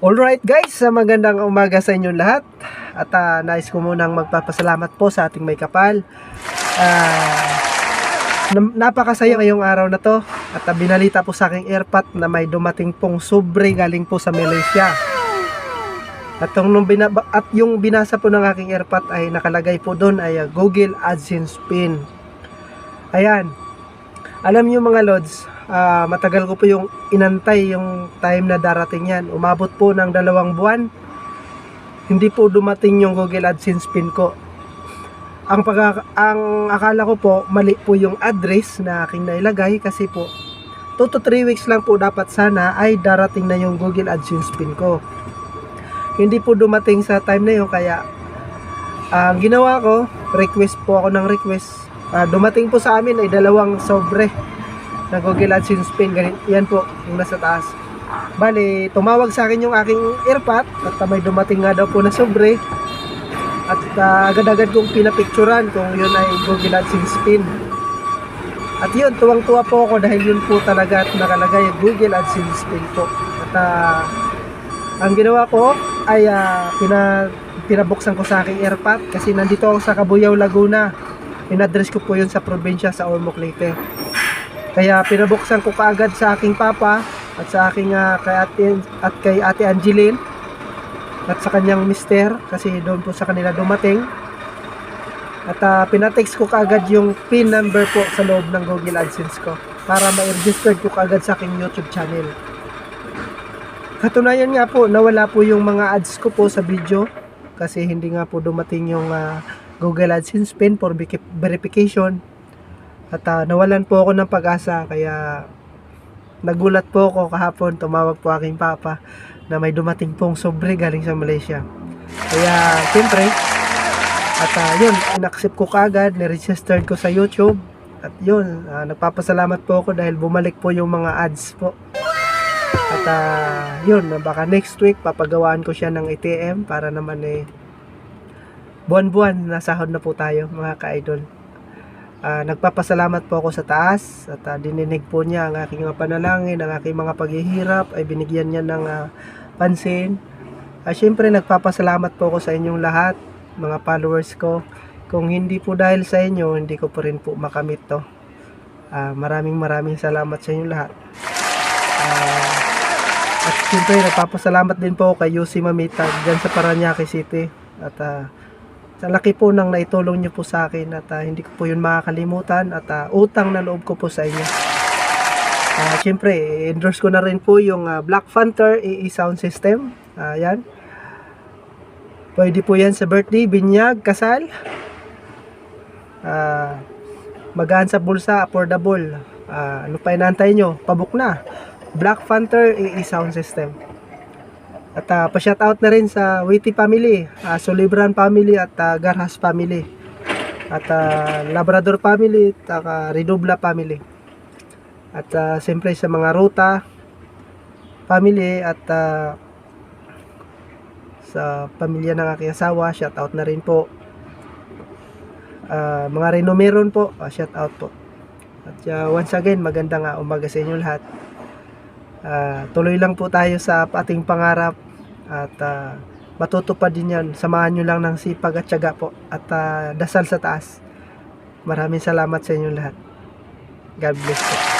Alright guys, sa magandang umaga sa inyong lahat. At ah, nais ko munang magpapasalamat po sa ating may kapal. Nam- napakasaya ngayong araw na to. At ah, binalita po sa aking airpat na may dumating pong sobre galing po sa Malaysia. At, yung, nung bina- at yung binasa po ng aking airpat ay nakalagay po doon ay ah, Google AdSense Pin. Ayan. Alam niyo mga lods, ah, matagal ko po yung inantay yung time na darating yan. Umabot po ng dalawang buwan. Hindi po dumating yung Google AdSense pin ko. Ang, pag ang akala ko po, mali po yung address na aking nailagay kasi po 2 to 3 weeks lang po dapat sana ay darating na yung Google AdSense pin ko. Hindi po dumating sa time na yun kaya ang ginawa ko, request po ako ng request. Ah, dumating po sa amin ay dalawang sobre na Google AdSense pin. Ganit, yan po, yung nasa taas. Bali, tumawag sa akin yung aking airpat at ah, may dumating nga daw po na sobre. At ah, agad-agad kong pinapicturan kung yun ay Google AdSense pin. At yun, tuwang-tuwa po ako dahil yun po talaga at nakalagay Google AdSense pin po. At ah, ang ginawa ko ay ah, pina, pinabuksan ko sa aking airpat kasi nandito ako sa Cabuyao, Laguna. In-address ko po yun sa probinsya sa Ormoc Leyte. Kaya pinabuksan ko kaagad sa aking papa at sa aking ah, kay ate, at kay ate Angeline at sa kanyang mister kasi doon po sa kanila dumating. At ah, pinatext ko kaagad yung PIN number po sa loob ng Google AdSense ko para ma-register ko kaagad sa aking YouTube channel. Katunayan nga po, nawala po yung mga ads ko po sa video kasi hindi nga po dumating yung ah, Google AdSense PIN for verifi- verification. At ah, nawalan po ako ng pag-asa kaya nagulat po ako kahapon tumawag po aking papa na may dumating pong sobre galing sa Malaysia. Kaya siyempre at ah, yun, in-accept ko kagad, ni-registered ko sa YouTube. At yun, ah, nagpapasalamat po ako dahil bumalik po yung mga ads po. At ah, yun, baka next week papagawaan ko siya ng ATM para naman eh buwan-buwan nasahod na po tayo mga ka-idol. Ah, nagpapasalamat po ako sa taas at ah, dininig po niya ang aking mga panalangin, ang aking mga paghihirap ay binigyan niya ng ah, pansin. Ah, Siyempre nagpapasalamat po ako sa inyong lahat, mga followers ko. Kung hindi po dahil sa inyo, hindi ko pa rin po makamit to. Ah, maraming maraming salamat sa inyong lahat. Ah, at siyempre nagpapasalamat din po kay Yusi Mamita dyan sa Paranaque City. At ah, sa laki po ng naitulong niyo po sa akin at ah, hindi ko po yun makakalimutan at ah, utang na loob ko po sa inyo. Ah, Siyempre, endorse ko na rin po yung ah, Black Panther EE Sound System. Yan. Pwede po yan sa birthday, binyag, kasal. Ah, magaan sa bulsa, affordable. Ah, ano pa inantay nyo? Pabuk na. Black Panther EE Sound System. At uh, pa-shoutout na rin sa Witty family, uh, Solibran family at ah, Garhas family. At ah, Labrador family at uh, Redobla family. At ah, siyempre sa mga ruta family at ah, sa pamilya ng aking asawa, shoutout na rin po. Ah, mga Renomeron po, uh, shoutout po. At ah, once again, magandang ah, umaga sa inyo lahat. Ah, tuloy lang po tayo sa ating pangarap at ah, matutupad din yan. Samahan nyo lang ng sipag at tiyaga po at ah, dasal sa taas. Maraming salamat sa inyo lahat. God bless po.